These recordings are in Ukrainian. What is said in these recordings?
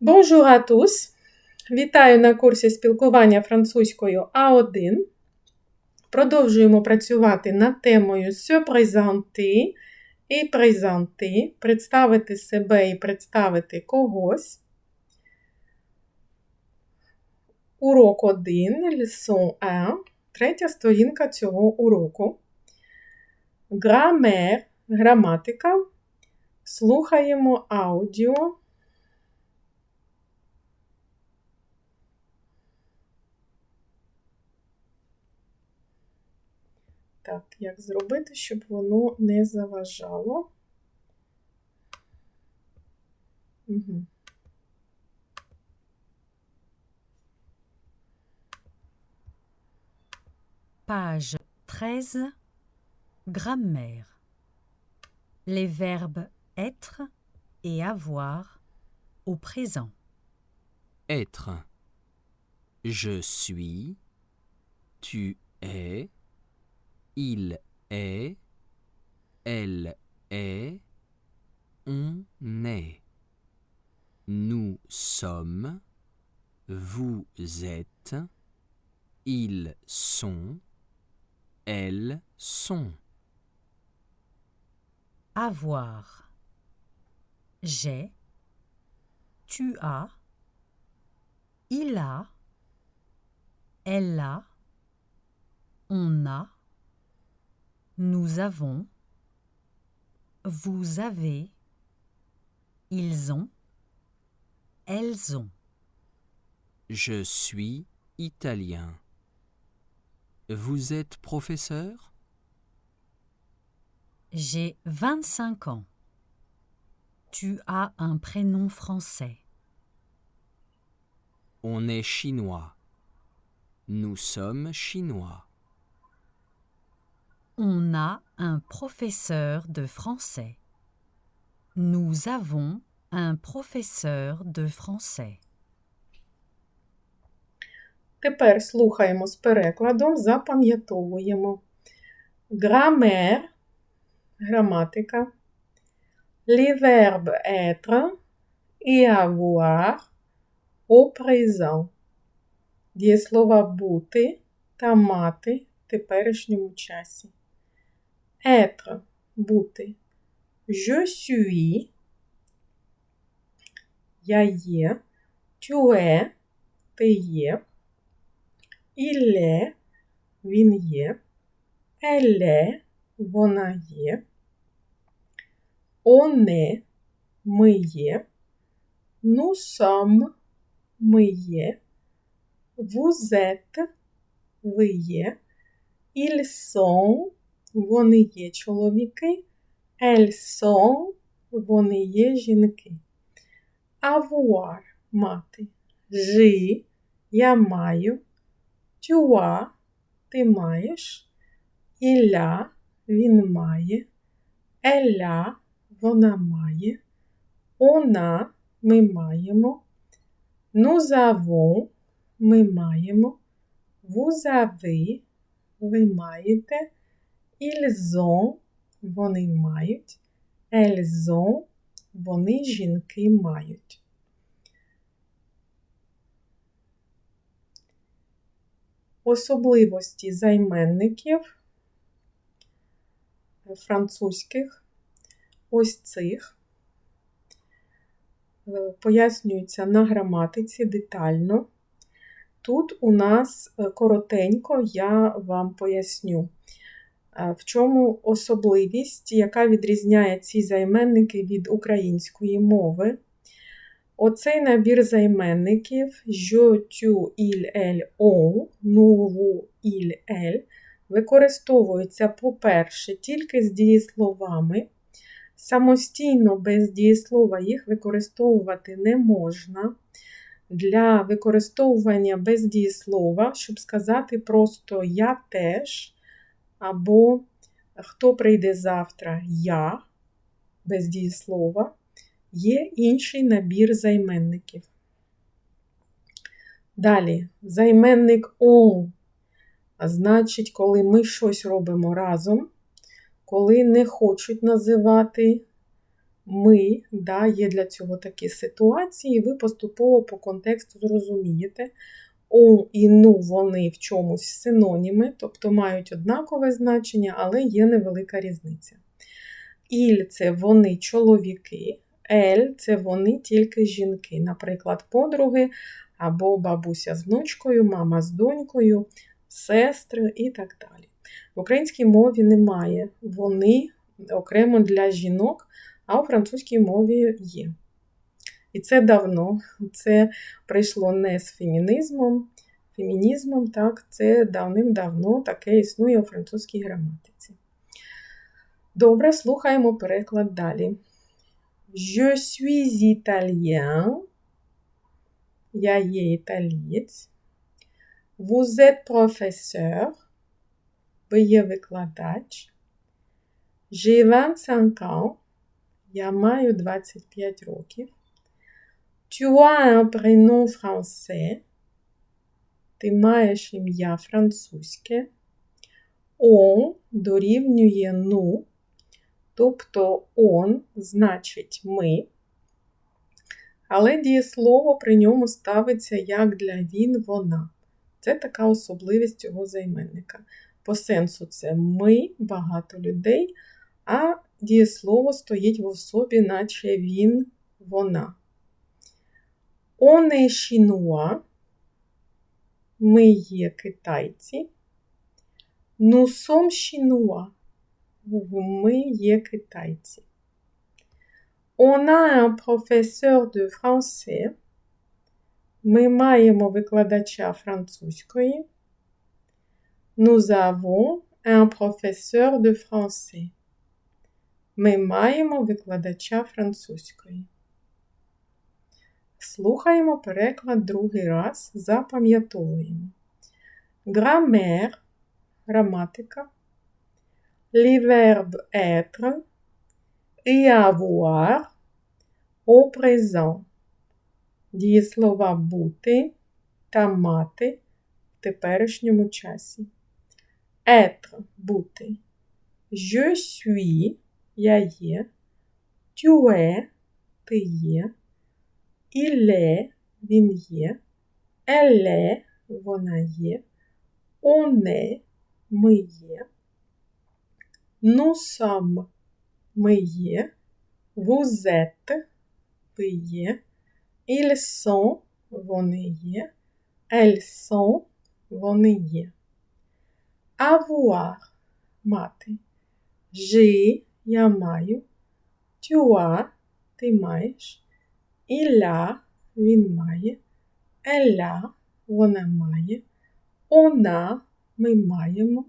Bonjour à tous! Вітаю на курсі спілкування французькою А1. Продовжуємо працювати над темою se présenter і présenter, представити себе і представити когось. Урок 1, leçon 1, третя сторінка цього уроку. Грамер, граматика. Слухаємо аудіо. Так, як зробити, щоб воно не заважало? Угу. Page 13. Grammaire. Les verbes être et avoir au présent. Être. Je suis. Tu es. Il est. Elle est. On est. Nous sommes. Vous êtes. Ils sont. Elles sont. Avoir. J'ai. Tu as. Il a. Elle a. On a. Nous avons. Vous avez. Ils ont. Elles ont. Je suis italien. Vous êtes professeur? J'ai 25 ans. Tu as un prénom français. On est chinois. Nous sommes chinois. On a un professeur de français. Nous avons un professeur de français. Тепер слухаємо з перекладом, запам'ятовуємо. Грамер, граматика, les verbes être et avoir au présent. Дієслова бути та мати в теперішньому часі. Être – бути. Je suis. Я є. Tu es – ти є. Il est – він є. Elle est – вона є. On est – ми є. Nous sommes – ми є. Vous êtes – ви є. Ils sont – вони є чоловіки. Elles sont – вони є жінки. Avoir – мати. Жи – я маю. As – ти маєш. A – він має. A – вона має. A – ми маємо. Nous avons – ми маємо. Vous avez – ви маєте. Ils ont – вони мають. Elles ont – вони жінки мають. Особливості займенників французьких ось цих е, пояснюються на граматиці детально. Тут у нас е, коротенько я вам поясню, в чому особливість, яка відрізняє ці займенники від української мови. Оцей набір займенників je, tu, il, elle, on, nous, vous, il, використовується, по-перше, тільки з дієсловами. Самостійно без дієслова їх використовувати не можна. Для використовування без дієслова, щоб сказати просто я теж, або хто прийде завтра я без дієслова є інший набір займенників. Далі, займенник а значить, коли ми щось робимо разом, коли не хочуть називати ми, да, є для цього такі ситуації, ви поступово по контексту зрозумієте. Он і ну вони в чомусь синоніми, тобто мають однакове значення, але є невелика різниця. Іль це вони чоловіки, ель це вони тільки жінки, наприклад, подруги або бабуся з внучкою, мама з донькою, сестри і так далі. В українській мові немає вони окремо для жінок, а у французькій мові є. І це давно, це прийшло не з фемінізмом, фемінізмом, так, це давним-давно таке існує у французькій граматиці. Добре, слухаємо переклад далі. Je suis italien. Я є італієць. Vous êtes professeur. Ви є викладач. J'ai 25 ans. Я маю 25 років. Tu as un prénom français. Ти маєш ім'я французьке. Он дорівнює ну. Тобто он значить ми. Але дієслово при ньому ставиться як для він, вона. Це така особливість цього займенника. По сенсу це ми, багато людей, а дієслово стоїть в особі, наче він, вона. On est chinois. Ми є китайці. Nous sommes chinois. Ми є китайці. On a un professeur de français. Ми маємо викладача французької. Nous avons un professeur de français. Ми маємо викладача французької. Слухаємо переклад другий раз, запам'ятовуємо. Грамер, граматика, les verbes être et avoir au présent. Дієслова бути та мати в теперішньому часі. Être бути. Je suis я є. Tu es ти є. Est він є. Est вона є. Est ми є. Nous sommes ми є. Êtes ви є. Sont вони є. Sont вони є. Avoir мати. J'ai я маю. As ти маєш. Il a він має. Elle a вона має. On a ми маємо.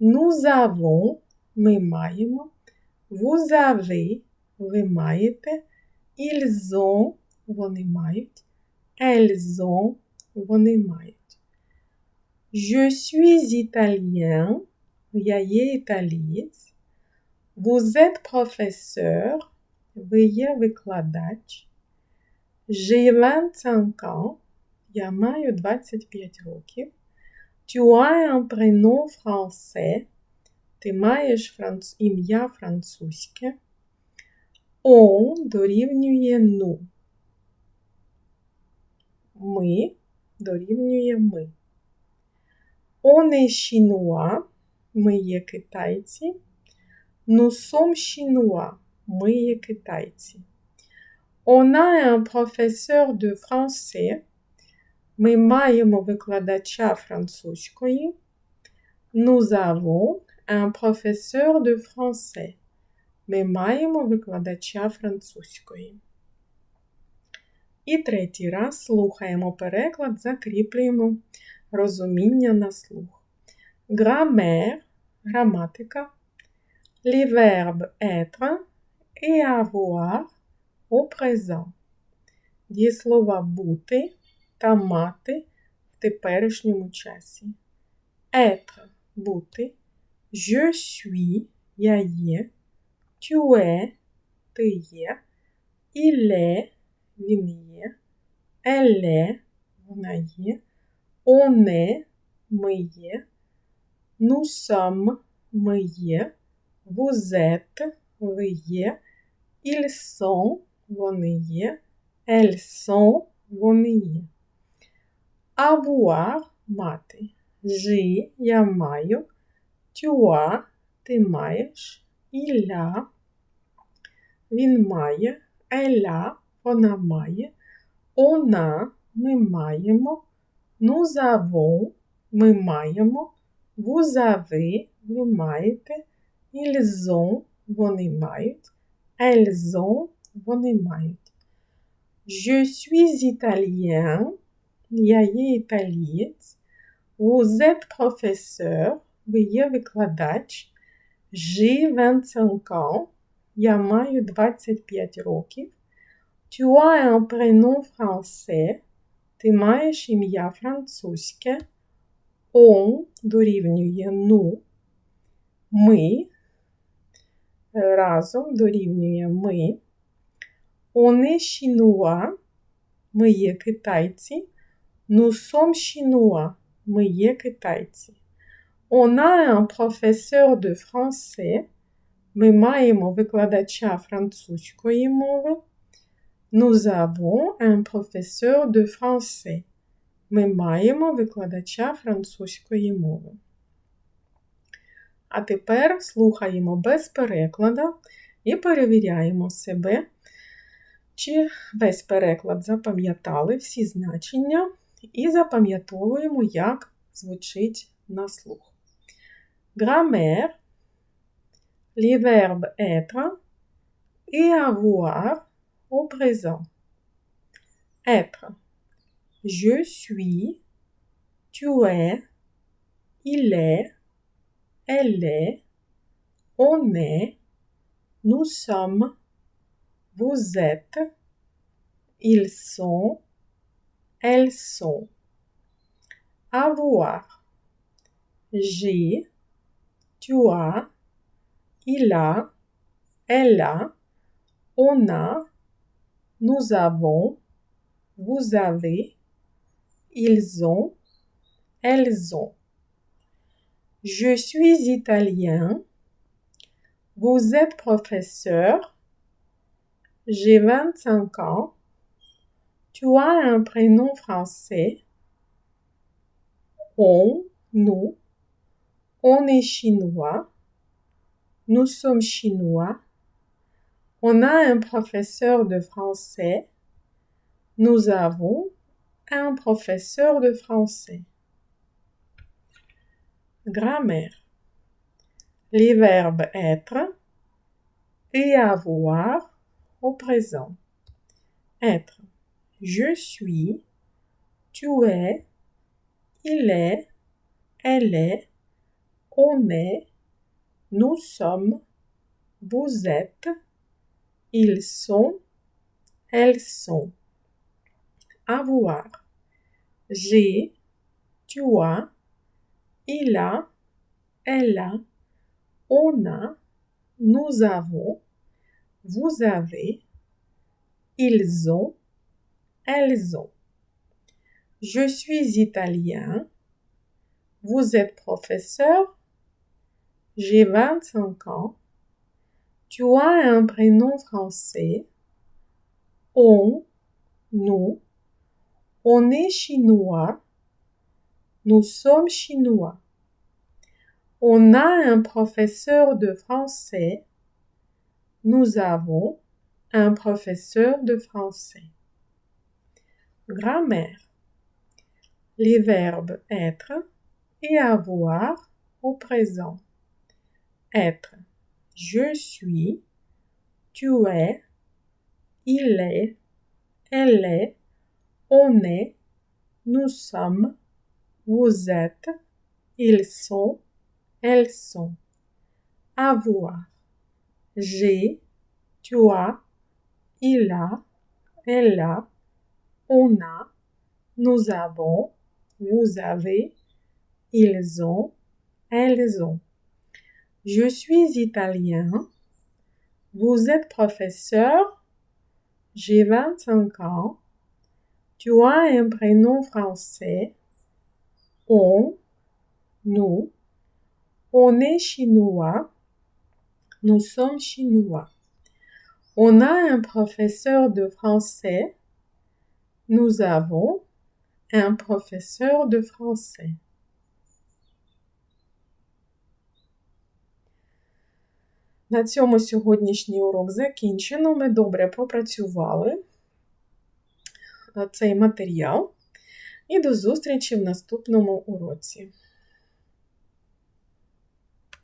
Nous avons ми маємо. Vous avez ви маєте. Ils ont вони мають. Elles ont вони мають. Je suis italien. Я є італієць. Vous êtes professeur. Ви є викладач. J'ai 25 ans. Я маю 25 років. Tu as un. Ти маєш франц... ім'я французьке. On дорівнює ну. Ми дорівнює ми. On est chinois. Ми є китайці. Nous sommes chinois. Ми є китайці. On a un professeur de français. Ми маємо викладача французької. Nous avons un professeur de français. Ми маємо викладача французької. І третій раз слухаємо переклад, закріплюємо розуміння на слух. Грамер, граматика, les verbes être et avoir au présent. Дієслова бути та мати в теперішньому часі. Être бути. Je suis я є. Tu es ти є. Il est він є. Elle est вона є. On est ми є. Nous sommes ми є. Vous êtes ви є. Ils sont вони є. Elles sont вони є. Avoir мати. Жи я маю. As ти маєш. A він має. A вона має. A ми маємо. Nous avons ми маємо. Vous avez ви маєте. Ils вони мають. Elles ont вони мають. Je suis italien. Я є італієць. Vous êtes professeur. Ви є викладач. J'ai 25 ans. Я маю 25 років. Tu as un prénom français. Ти маєш ім'я французьке. On дорівнює ну. Ми разом дорівнює ми. Est chinois. Ми є китайці. Sommes chinois. Ми є китайці. On a un professeur de français. Ми маємо викладача французької мови. Nous avons un professeur de français. Ми маємо викладача французької мови. А тепер слухаємо без переклада і перевіряємо себе, чи весь переклад запам'ятали всі значення, і запам'ятовуємо, як звучить на слух. Grammaire, les verbes être et avoir au présent. Être. Je suis, tu es, il est, elle est, on est, nous sommes, vous êtes, ils sont, elles sont. Avoir. J'ai, tu as, il a, elle a, on a, nous avons, vous avez, ils ont, elles ont. Je suis italien. Vous êtes professeur. J'ai 25 ans. Tu as un prénom français. On, nous. On est chinois. Nous sommes chinois. On a un professeur de français. Nous avons un professeur de français. Grammaire. Les verbes être et avoir au présent. Être. Je suis, tu es, il est, elle est, on est, nous sommes, vous êtes, ils sont, elles sont. Avoir. J'ai, tu as, il a, elle a, on a, nous avons, vous avez, ils ont, elles ont. Je suis italien. Vous êtes professeur. J'ai 25 ans. Tu as un prénom français. On, nous. On est chinois. Nous sommes chinois. On a un professeur de français. Nous avons un professeur de français. Grammaire. Les verbes être et avoir au présent. Être. Je suis, tu es, il est, elle est, on est, nous sommes, vous êtes, ils sont, elles sont. Avoir. J'ai, tu as, il a, elle a, on a, nous avons, vous avez, ils ont, elles ont. Je suis italien. Vous êtes professeur. J'ai 25 ans. Tu as un prénom français. On, nous. On est chinois. Nous sommes chinois. On a un professeur de français. Nous avons un professeur de français. На цьому сьогоднішній урок закінчено. Ми добре пропрацювали цей матеріал. І до зустрічі в наступному уроці.